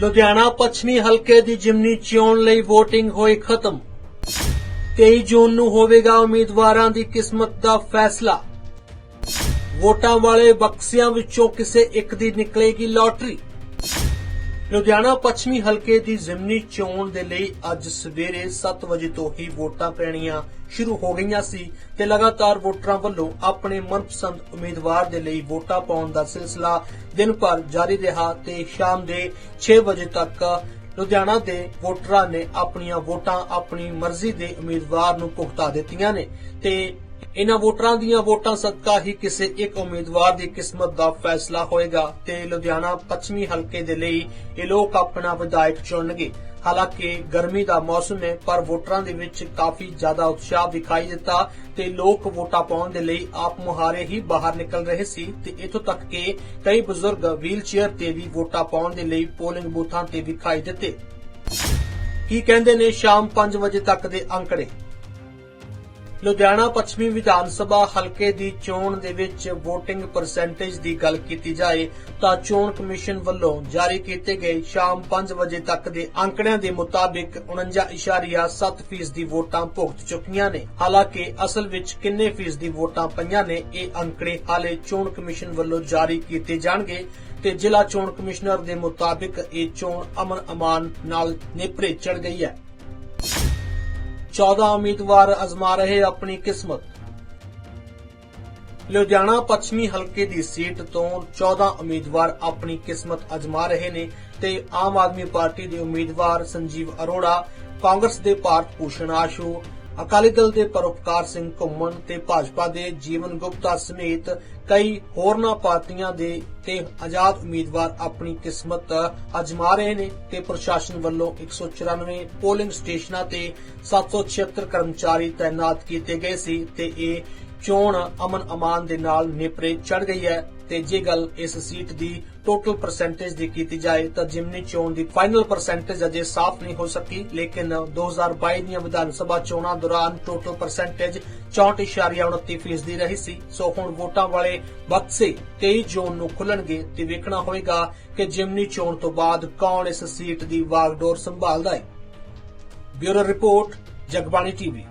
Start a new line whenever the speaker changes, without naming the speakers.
ਲੁਧਿਆਣਾ ਪੱਛਮੀ ਹਲਕੇ ਦੀ ਜਿਮਨੀ ਚੋਣ ਲਈ VOTING ਹੋਈ ਖਤਮ। 23 ਜੂਨ ਨੂੰ ਹੋਵੇਗਾ ਉਮੀਦਵਾਰਾਂ ਦੀ ਕਿਸਮਤ ਦਾ ਫੈਸਲਾ। ਵੋਟਾਂ ਵਾਲੇ ਬਕਸਿਆਂ ਵਿੱਚੋਂ ਕਿਸੇ ਇੱਕ ਦੀ ਨਿਕਲੇਗੀ ਲਾਟਰੀ। ਲੁਧਿਆਣਾ ਪੱਛਮੀ ਹਲਕੇ ਦੀ ਜ਼ਿਮਨੀ ਚੋਣ ਦੇ ਲਈ ਅੱਜ ਸਵੇਰੇ 7 ਵਜੇ ਤੋਂ ਹੀ ਵੋਟਾਂ ਪੈਣੀਆਂ ਸ਼ੁਰੂ ਹੋ ਗਈਆਂ ਸੀ ਤੇ ਲਗਾਤਾਰ ਵੋਟਰਾਂ ਵੱਲੋਂ ਆਪਣੇ ਮਨਪਸੰਦ ਉਮੀਦਵਾਰ ਦੇ ਲਈ ਵੋਟਾਂ ਪਾਉਣ ਦਾ ਸਿਲਸਿਲਾ ਦਿਨ ਭਰ ਜਾਰੀ ਰਿਹਾ ਤੇ ਸ਼ਾਮ ਦੇ 6 ਵਜੇ ਤੱਕ ਲੁਧਿਆਣਾ ਦੇ ਵੋਟਰਾਂ ਨੇ ਆਪਣੀਆਂ ਵੋਟਾਂ ਆਪਣੀ ਮਰਜ਼ੀ ਦੇ ਉਮੀਦਵਾਰ ਨੂੰ ਭੁਗਤਾ ਦਿੱਤੀਆਂ ਨੇ ਤੇ ਇਹਨਾਂ ਵੋਟਰਾਂ ਦੀਆਂ ਵੋਟਾਂ ਸਦਕਾ ਹੀ ਕਿਸੇ ਇੱਕ ਉਮੀਦਵਾਰ ਦੀ ਕਿਸਮਤ ਦਾ ਫੈਸਲਾ ਹੋਏਗਾ ਤੇ ਲੁਧਿਆਣਾ ਪੱਛਮੀ ਹਲਕੇ ਦੇ ਲਈ ਇਹ ਲੋਕ ਆਪਣਾ ਵਿਧਾਇਕ ਚੁਣਨਗੇ। ਹਾਲਾਂਕਿ ਗਰਮੀ ਦਾ ਮੌਸਮ ਹੈ, ਪਰ ਵੋਟਰਾਂ ਦੇ ਵਿੱਚ ਕਾਫੀ ਜ਼ਿਆਦਾ ਉਤਸ਼ਾਹ ਦਿਖਾਈ ਦਿੱਤਾ ਤੇ ਲੋਕ ਵੋਟਾਂ ਪਾਉਣ ਦੇ ਲਈ ਆਪ ਮੁਹਾਰੇ ਹੀ ਬਾਹਰ ਨਿਕਲ ਰਹੇ ਸੀ ਤੇ ਇਥੋਂ ਤੱਕ ਕਿ ਕਈ ਬਜ਼ੁਰਗ ਵੀਲਚੇਅਰ ਤੇ ਵੀ ਵੋਟਾਂ ਪਾਉਣ ਦੇ ਲਈ ਪੋਲਿੰਗ ਬੂਥਾਂ ਤੇ ਵਿਖਾਈ ਦਿੱਤੇ। ਕੀ ਕਹਿੰਦੇ ਨੇ ਸ਼ਾਮ 5 ਵਜੇ ਤੱਕ ਦੇ ਅੰਕੜੇ? ਲੁਧਿਆਣਾ ਪੱਛਮੀ ਵਿਧਾਨ ਸਭਾ ਹਲਕੇ ਦੀ ਚੋਣ ਦੇ ਵਿੱਚ VOTING ਪਰਸੈਂਟੇਜ ਦੀ ਗੱਲ ਕੀਤੀ ਜਾਏ ਤਾਂ ਚੋਣ ਕਮਿਸ਼ਨ ਵੱਲੋਂ ਜਾਰੀ ਕੀਤੇ ਗਏ ਸ਼ਾਮ 5 ਵਜੇ ਤੱਕ ਦੇ ਅੰਕੜਿਆਂ ਦੇ ਮੁਤਾਬਿਕ 49.7% ਦੀ ਵੋਟਾਂ ਭੁਗਤ ਚੁੱਕੀਆਂ ਨੇ। ਹਾਲਾਂਕਿ ਅਸਲ ਵਿੱਚ ਕਿੰਨੇ ਫੀਸਦੀ ਵੋਟਾਂ ਪਈਆਂ ਨੇ ਇਹ ਅੰਕੜੇ ਹਾਲੇ ਚੋਣ ਕਮਿਸ਼ਨ ਵੱਲੋਂ ਜਾਰੀ ਕੀਤੇ ਜਾਣਗੇ ਤੇ ਜ਼ਿਲ੍ਹਾ ਚੋਣ ਕਮਿਸ਼ਨਰ ਦੇ ਮੁਤਾਬਿਕ ਇਹ ਚੋਣ ਅਮਨ ਅਮਾਨ ਨਾਲ ਨੇਪਰੇ ਚੜ ਗਈ ਹੈ। 14 ਉਮੀਦਵਾਰ ਅਜ਼ਮਾ ਰਹੇ ਆਪਣੀ ਕਿਸਮਤ। ਲੁਧਿਆਣਾ ਪੱਛਮੀ ਹਲਕੇ ਦੀ ਸੀਟ ਤੋਂ 14 ਉਮੀਦਵਾਰ ਆਪਣੀ ਕਿਸਮਤ ਅਜ਼ਮਾ ਰਹੇ ਨੇ ਤੇ ਆਮ ਆਦਮੀ ਪਾਰਟੀ ਦੇ ਉਮੀਦਵਾਰ ਸੰਜੀਵ ਅਰੋੜਾ, ਕਾਂਗਰਸ ਦੇ ਭਾਰਤ ਭੂਸ਼ਣ ਆਸ਼ੂ ਅਕਾਲੀ ਦਲ ਦੇ ਪਰਉਪਕਾਰ ਸਿੰਘ ਘੁੰਮਣ ਤੇ ਭਾਜਪਾ ਦੇ ਜੀਵਨ ਗੁਪਤਾ ਸਮੇਤ ਕਈ ਹੋਰਨਾਂ ਪਾਰਟੀਆਂ ਦੇ ਤੇ ਆਜ਼ਾਦ ਉਮੀਦਵਾਰ ਆਪਣੀ ਕਿਸਮਤ ਅਜਮਾ ਰਹੇ ਨੇ ਤੇ ਪ੍ਰਸ਼ਾਸਨ ਵੱਲੋਂ 194 ਪੋਲਿੰਗ ਸਟੇਸ਼ਨਾਂ ਤੇ 776 ਕਰਮਚਾਰੀ ਤਾਇਨਾਤ ਕੀਤੇ ਗਏ ਸੀ ਤੇ ਇਹ ਚੋਣ ਅਮਨ ਅਮਾਨ ਦੇ ਨਾਲ ਨੇਪਰੇ ਚੜ ਗਈ ਹੈ ਤੇ ਜੇ ਗੱਲ ਇਸ ਸੀਟ ਦੀ ਟੋਟਲ ਪਰਸੈਂਟੇਜ ਦੀ ਕੀਤੀ ਜਾਏ ਤਾਂ ਜਿਮਨੀ ਚੋਣ ਦੀ ਫਾਈਨਲ ਪਰਸੈਂਟੇਜ ਅਜੇ ਸਾਫ਼ ਨਹੀਂ ਹੋ ਸਕੀ, ਲੇਕਿਨ 2022 ਦੀਆਂ ਵਿਧਾਨ ਸਭਾ ਚੋਣਾਂ ਦੌਰਾਨ ਟੋਟਲ ਪਰਸੈਂਟੇਜ 64.29% ਦੀ ਰਹੀ ਸੀ। ਸੋ ਹੁਣ ਵੋਟਾਂ ਵਾਲੇ ਬਕਸੇ 23 ਜੂਨ ਨੂੰ ਖੁੱਲਣਗੇ ਤੇ ਵੇਖਣਾ ਹੋਵੇਗਾ ਕਿ ਜਿਮਨੀ ਚੋਣ ਤੋਂ ਬਾਅਦ ਕੌਣ ਇਸ ਸੀਟ ਦੀ ਵਾਗਡੋਰ ਸੰਭਾਲਦਾ ਹੈ। Bureau report, Jagbani TV.